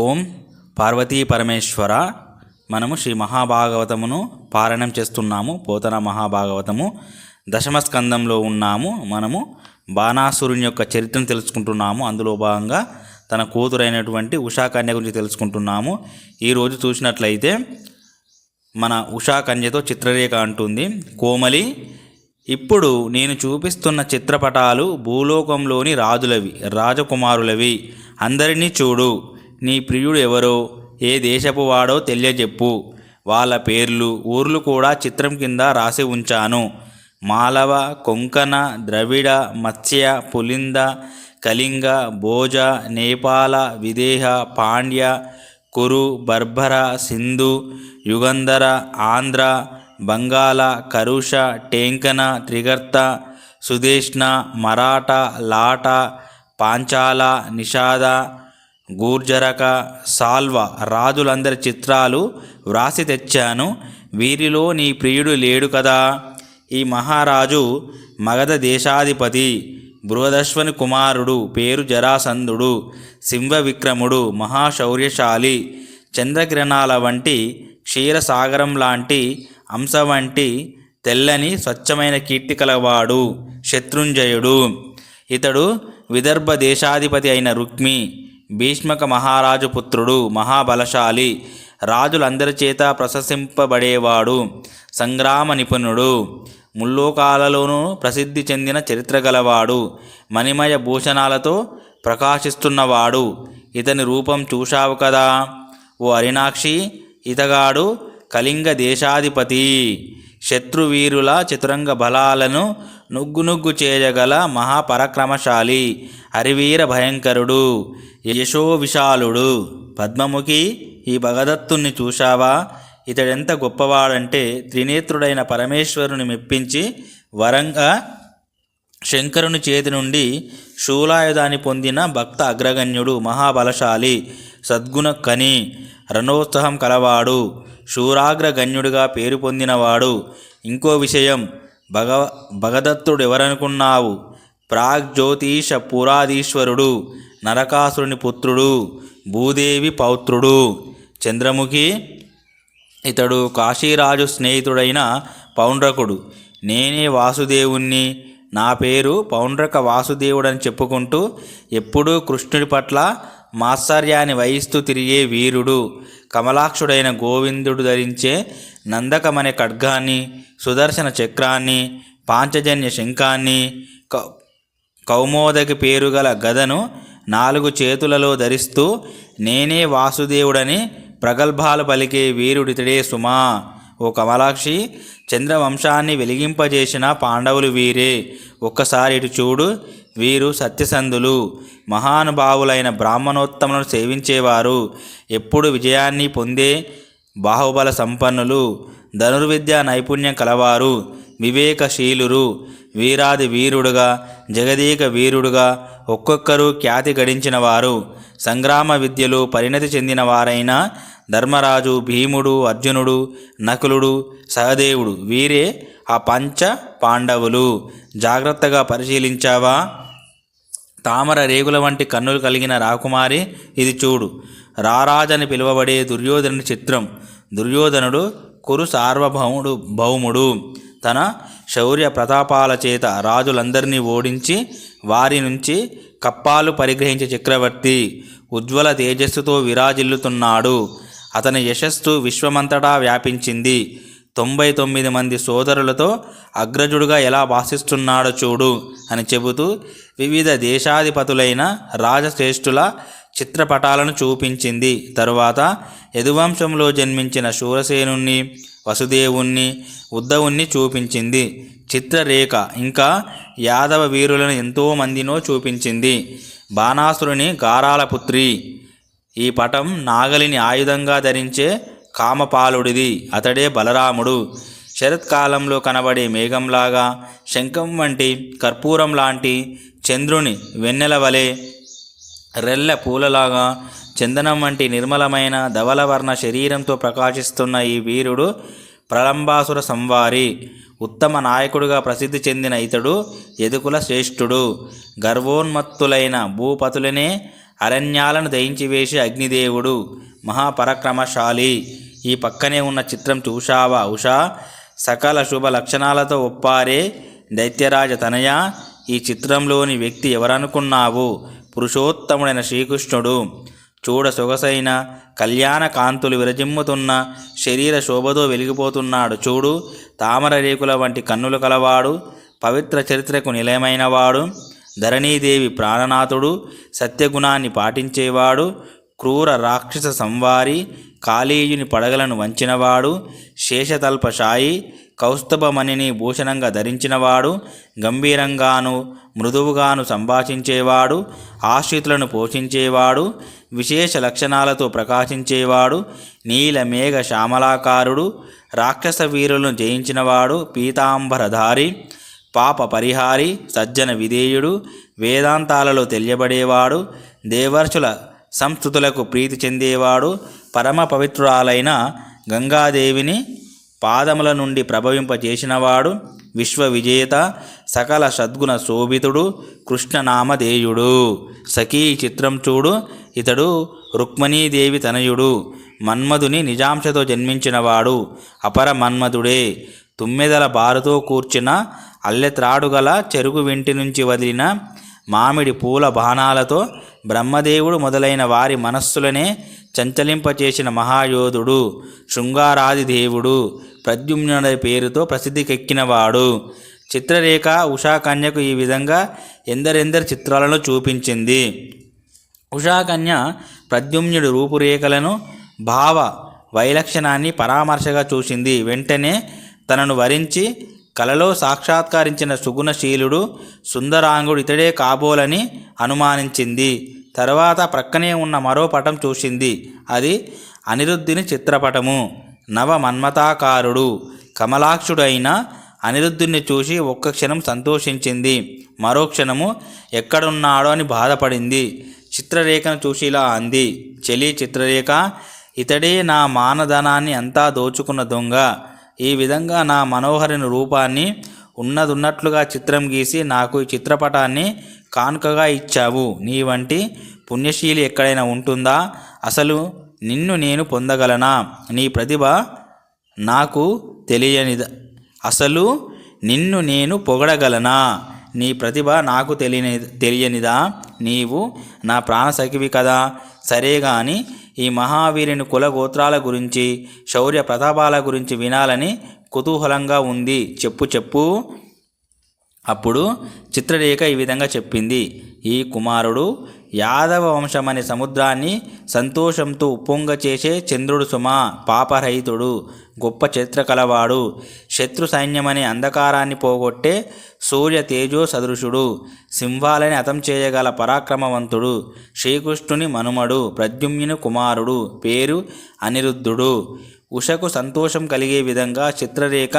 ఓం పార్వతీ పరమేశ్వర. మనము శ్రీ మహాభాగవతమును పారాయణం చేస్తున్నాము. పోతన మహాభాగవతము దశమ స్కందంలో ఉన్నాము. మనము బాణాసురుని యొక్క చరిత్రను తెలుసుకుంటున్నాము. అందులో భాగంగా తన కూతురైనటువంటి ఉషాకన్య గురించి తెలుసుకుంటున్నాము. ఈరోజు చూసినట్లయితే మన ఉషా కన్యతో చిత్రరేఖ అంటుంది. కోమలి ఇప్పుడు నేను చూపిస్తున్న చిత్రపటాలు భూలోకంలోని రాజులవి రాజకుమారులవి. అందరినీ చూడు. నీ ప్రియుడు ఎవరో ఏ దేశపు వాడో తెలియజెప్పు. వాళ్ళ పేర్లు ఊర్లు కూడా చిత్రం కింద రాసి ఉంచాను. మాలవ కొంకణ ద్రవిడ మత్స్య పులింద కళింగ భోజ నేపాల విదేహ పాండ్య కురు బర్బర సింధు యుగంధర ఆంధ్ర బంగాళ కరుష టేంకన త్రిగర్త సుదేష్ణ మరాఠ లాట పాంచాల నిషాద గూర్జరక సాల్వ రాజులందరి చిత్రాలు వ్రాసి తెచ్చాను. వీరిలో నీ ప్రియుడు లేడు కదా. ఈ మహారాజు మగధ దేశాధిపతి బృహదశ్వని కుమారుడు పేరు జరాసంధుడు సింహ విక్రముడు మహాశౌర్యశాలి చంద్రకిరణాల వంటి క్షీరసాగరం లాంటి అంశ వంటి తెల్లని స్వచ్ఛమైన కీర్తి కలవాడు శత్రుంజయుడు. ఇతడు విదర్భ దేశాధిపతి అయిన రుక్మి. భీష్మక మహారాజు పుత్రుడు మహాబలశాలి రాజులందరి చేత ప్రశంసింపబడేవాడు సంగ్రామ నిపుణుడు ముల్లోకాలలోనూ ప్రసిద్ధి చెందిన చరిత్ర గలవాడు మణిమయ భూషణాలతో ప్రకాశిస్తున్నవాడు. ఇతని రూపం చూశావు కదా? ఓ అరినాక్షి ఇతగాడు కళింగ దేశాధిపతి. శత్రువీరుల చతురంగ బలాలను నుగ్గు నుగ్గు చేయగల మహాపరాక్రమశాలి హరివీర భయంకరుడు యశో విశాలుడు. పద్మముఖి ఈ భగదత్తుణ్ణి చూశావా? ఇతడెంత గొప్పవాడంటే త్రినేత్రుడైన పరమేశ్వరుని మెప్పించి వరంగా శంకరుని చేతి నుండి శూలాయుధాన్ని పొందిన భక్త అగ్రగణ్యుడు మహాబలశాలి సద్గుణ కని రణోత్సాహం కలవాడు. శూరాగ్రగణ్యుడిగా పేరు పొందినవాడు. ఇంకో విషయం భగవ భగదత్తుడు ఎవరనుకున్నావు ప్రాగ్జ్యోతిష పురాధీశ్వరుడు నరకాసురుని పుత్రుడు భూదేవి పౌత్రుడు. చంద్రముఖి ఇతడు కాశీరాజు స్నేహితుడైన పౌండ్రకుడు. నేనే వాసుదేవుణ్ణి. నా పేరు పౌండ్రక వాసుదేవుడని చెప్పుకుంటూ ఎప్పుడూ కృష్ణుడి పట్ల మాత్సర్యాన్ని వహిస్తూ తిరిగే వీరుడు కమలాక్షుడైన గోవిందుడు ధరించే నందకమనే ఖడ్గాన్ని సుదర్శన చక్రాన్ని పాంచజన్య శంఖాన్ని కౌ కౌమోదకి పేరుగల గదను నాలుగు చేతులలో ధరిస్తూ నేనే వాసుదేవుడని ప్రగల్భాలు పలికే వీరుడితడే సుమా. ఓ కమలాక్షి చంద్రవంశాన్ని వెలిగింపజేసిన పాండవులు వీరే. ఒక్కసారి ఇటు చూడు వీరు సత్యసంధులు మహానుభావులైన బ్రాహ్మణోత్తములను సేవించేవారు. ఎప్పుడు విజయాన్ని పొందే బాహుబల సంపన్నులు ధనుర్విద్యా నైపుణ్యం కలవారు వివేకశీలురు వీరాది వీరుడుగా జగదీక వీరుడుగా ఒక్కొక్కరు ఖ్యాతి గడించిన వారు సంగ్రామ విద్యలో పరిణతి చెందిన వారైన ధర్మరాజు భీముడు అర్జునుడు నకులుడు సహదేవుడు వీరే ఆ పంచ పాండవులు. జాగ్రత్తగా పరిశీలించావా? తామర రేగుల వంటి కన్నులు కలిగిన రాకుమారి ఇది చూడు. రారాజని పిలువబడే దుర్యోధనుని చిత్రం. దుర్యోధనుడు కురు సార్వభౌముడు భౌముడు. తన శౌర్య ప్రతాపాల చేత రాజులందరినీ ఓడించి వారి నుంచి కప్పాలు పరిగ్రహించే చక్రవర్తి ఉజ్వల తేజస్సుతో విరాజిల్లుతున్నాడు. అతని యశస్సు విశ్వమంతటా వ్యాపించింది. తొంభై తొమ్మిది మంది సోదరులతో అగ్రజుడుగా ఎలా భాషిస్తున్నాడో చూడు అని చెబుతూ వివిధ దేశాధిపతులైన రాజశ్రేష్ఠుల చిత్రపటాలను చూపించింది. తరువాత యదువంశంలో జన్మించిన శూరసేనుణ్ణి వసుదేవుణ్ణి ఉద్ధవుణ్ణి చూపించింది. చిత్రరేఖ ఇంకా యాదవ వీరులను ఎంతోమందినో చూపించింది. బాణాసురుని గారాల పుత్రి. ఈ పటం నాగలిని ఆయుధంగా ధరించే కామపాలుడిది. అతడే బలరాముడు. శరత్కాలంలో కనబడే మేఘంలాగా శంఖం వంటి కర్పూరం లాంటి చంద్రుని వెన్నెల వలె రెల్ల పూలలాగా చందనం వంటి నిర్మలమైన ధవలవర్ణ శరీరంతో ప్రకాశిస్తున్న ఈ వీరుడు ప్రలంబాసుర సంవారి. ఉత్తమ నాయకుడిగా ప్రసిద్ధి చెందిన ఇతడు ఎదుకుల శ్రేష్ఠుడు. గర్వోన్మత్తులైన భూపతులనే అరణ్యాలను దయించివేసి అగ్నిదేవుడు. మహాపరాక్రమశాలి. ఈ పక్కనే ఉన్న చిత్రం చూశావా ఉషా? సకల శుభ లక్షణాలతో ఒప్పారే దైత్యరాజ తనయ. ఈ చిత్రంలోని వ్యక్తి ఎవరనుకున్నావు? పురుషోత్తముడైన శ్రీకృష్ణుడు. చూడ సొగసైన కళ్యాణ కాంతులు విరజిమ్ముతున్న శరీర శోభతో వెలిగిపోతున్నాడు. చూడు తామర రేకుల వంటి కన్నులు కలవాడు పవిత్ర చరిత్రకు నిలయమైనవాడు ధరణీదేవి ప్రాణనాథుడు సత్యగుణాన్ని పాటించేవాడు క్రూర రాక్షస సంవారి కాళీయుని పడగలను వంచినవాడు శేషతల్పశాయి కౌస్తభమణిని భూషణంగా ధరించినవాడు గంభీరంగాను మృదువుగాను సంభాషించేవాడు ఆశ్రితులను పోషించేవాడు విశేష లక్షణాలతో ప్రకాశించేవాడు నీల మేఘ శ్యామలాకారుడు రాక్షస వీరులను జయించినవాడు పీతాంబరధారి పాప పరిహారి సజ్జన విధేయుడు వేదాంతాలలో తెలియబడేవాడు దేవర్షుల సంస్థుతులకు ప్రీతి చెందేవాడు పరమ పవిత్రురాలైన గంగాదేవిని పాదముల నుండి ప్రభవింపజేసినవాడు విశ్వ విజేత సకల సద్గుణ శోభితుడు కృష్ణనామధేయుడు. సఖీ చిత్రం చూడు ఇతడు రుక్మణీదేవి తనయుడు. మన్మధుని నిజాంశతో జన్మించినవాడు అపర మన్మధుడే. తుమ్మెదల బారుతో కూర్చిన అల్లెత్రాడుగల చెరుకు వెంటి నుంచి వదిలిన మామిడి పూల బాణాలతో బ్రహ్మదేవుడు మొదలైన వారి మనస్సులనే చంచలింపచేసిన మహాయోధుడు శృంగారాది దేవుడు ప్రద్యుమ్నుడి పేరుతో ప్రసిద్ధికెక్కినవాడు. చిత్రరేఖ ఉషాకన్యకు ఈ విధంగా ఎందరెందరి చిత్రాలను చూపించింది. ఉషాకన్య ప్రద్యుమ్నుడి రూపురేఖలను భావ వైలక్షణాన్ని పరామర్శగా చూసింది. వెంటనే తనను వరించి కలలో సాక్షాత్కరించిన సుగుణశీలుడు సుందరాంగుడు ఇతడే కాబోలని అనుమానించింది. తర్వాత ప్రక్కనే ఉన్న మరో పటం చూసింది. అది అనిరుద్ధుని చిత్రపటము. నవ మన్మతాకారుడు కమలాక్షుడైన అనిరుద్ధుని చూసి ఒక్క క్షణం సంతోషించింది. మరో క్షణము ఎక్కడున్నాడో అని బాధపడింది. చిత్రరేఖను చూసి ఇలా అంది. చెలి చిత్రరేఖ ఇతడే నా మానధనాన్ని అంతా దోచుకున్న దొంగ. ఈ విధంగా నా మనోహరిని రూపాన్ని ఉన్నదున్నట్లుగా చిత్రం గీసి నాకు ఈ చిత్రపటాన్ని కానుకగా ఇచ్చావు. నీ వంటి పుణ్యశీలి ఎక్కడైనా ఉంటుందా? అసలు నిన్ను నేను పొందగలనా? నీ ప్రతిభ నాకు తెలియనిద అసలు నిన్ను నేను పొగడగలనా? నీ ప్రతిభ నాకు తెలియని తెలియనిదా? నీవు నా ప్రాణసఖివి కదా? సరే గాని ఈ మహావీరుని కుల గోత్రాల గురించి శౌర్య ప్రతాపాల గురించి వినాలని కుతూహలంగా ఉంది. చెప్పు చెప్పు. అప్పుడు చిత్రరేఖ ఈ విధంగా చెప్పింది. ఈ కుమారుడు యాదవ వంశమనే సముద్రాన్ని సంతోషంతో ఉప్పొంగ చేసే చంద్రుడు సుమ పాపరహితుడు గొప్ప చరిత్ర కలవాడు శత్రు సైన్యమనే అంధకారాన్ని పోగొట్టే సూర్య తేజో సదృశుడు సింహాలని అతం చేయగల పరాక్రమవంతుడు శ్రీకృష్ణుని మనుమడు ప్రద్యుమ్యుని కుమారుడు పేరు అనిరుద్ధుడు. ఉషకు సంతోషం కలిగే విధంగా చిత్రరేఖ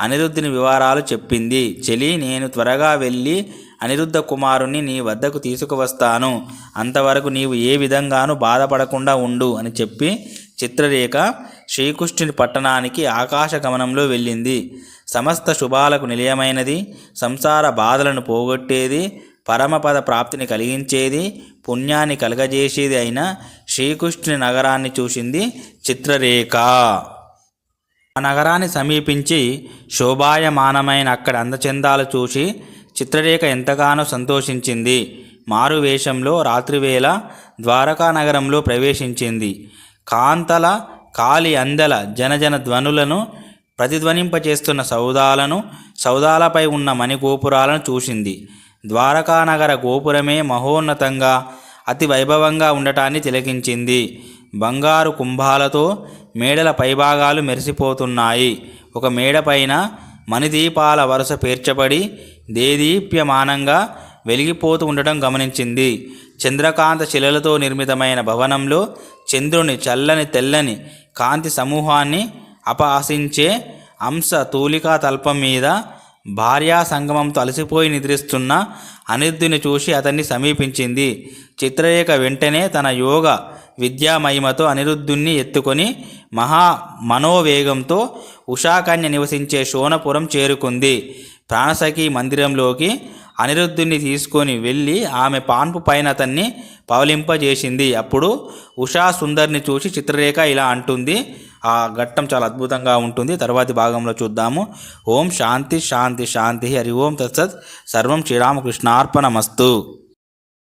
అనిరుద్ధుని వివరాలు చెప్పింది. చెలి నేను త్వరగా వెళ్ళి అనిరుద్ధ కుమారుణ్ణి నీ వద్దకు తీసుకువస్తాను. అంతవరకు నీవు ఏ విధంగానూ బాధపడకుండా ఉండు అని చెప్పి చిత్రరేఖ శ్రీకృష్ణుని పట్టణానికి ఆకాశగమనంలో వెళ్ళింది. సమస్త శుభాలకు నిలయమైనది సంసార బాధలను పోగొట్టేది పరమపద ప్రాప్తిని కలిగించేది పుణ్యాన్ని కలగజేసేది అయిన శ్రీకృష్ణుని నగరాన్ని చూసింది చిత్రరేఖ. ఆ నగరాన్ని సమీపించి శోభాయమానమైన అక్కడ అందచందాలు చూసి చిత్రరేఖ ఎంతగానో సంతోషించింది. మారు వేషంలో రాత్రివేళ ద్వారకా నగరంలో ప్రవేశించింది. కాంతల కాలి అందల జనజన ధ్వనులను ప్రతిధ్వనింపచేస్తున్న సౌదాలను సౌదాలపై ఉన్న మణిగోపురాలను చూసింది. ద్వారకానగర గోపురమే మహోన్నతంగా అతి వైభవంగా ఉండటాన్ని తిలకించింది. బంగారు కుంభాలతో మేడల పైభాగాలు మెరిసిపోతున్నాయి. ఒక మేడపైన మణిదీపాల వరుస పేర్చబడి దేదీప్యమానంగా వెలిగిపోతూ ఉండటం గమనించింది. చంద్రకాంత శిలలతో నిర్మితమైన భవనంలో చంద్రుని చల్లని తెల్లని కాంతి సమూహాన్ని అపహసించే అంశ తూలికా తల్పం మీద భార్యా సంగమంతో అలసిపోయి నిద్రిస్తున్న అనిరుద్ధుని చూసి అతన్ని సమీపించింది. చిత్రరేఖ వెంటనే తన యోగ విద్యామహిమతో అనిరుద్ధుణ్ణి ఎత్తుకొని మహా మనోవేగంతో ఉషాకన్య నివసించే శోనపురం చేరుకుంది. ప్రాణసఖి మందిరంలోకి అనిరుద్ధుని తీసుకొని వెళ్ళి ఆమె పాన్పు పైన అతన్ని పవలింపజేసింది. అప్పుడు ఉషా సుందర్ని చూసి చిత్రరేఖ ఇలా అంటుంది. ఆ ఘట్టం చాలా అద్భుతంగా ఉంటుంది. తర్వాతి భాగంలో చూద్దాము. ఓం శాంతి శాంతి శాంతి. హరి ఓం తత్సత్. సర్వం శ్రీరామకృష్ణార్పణమస్తు.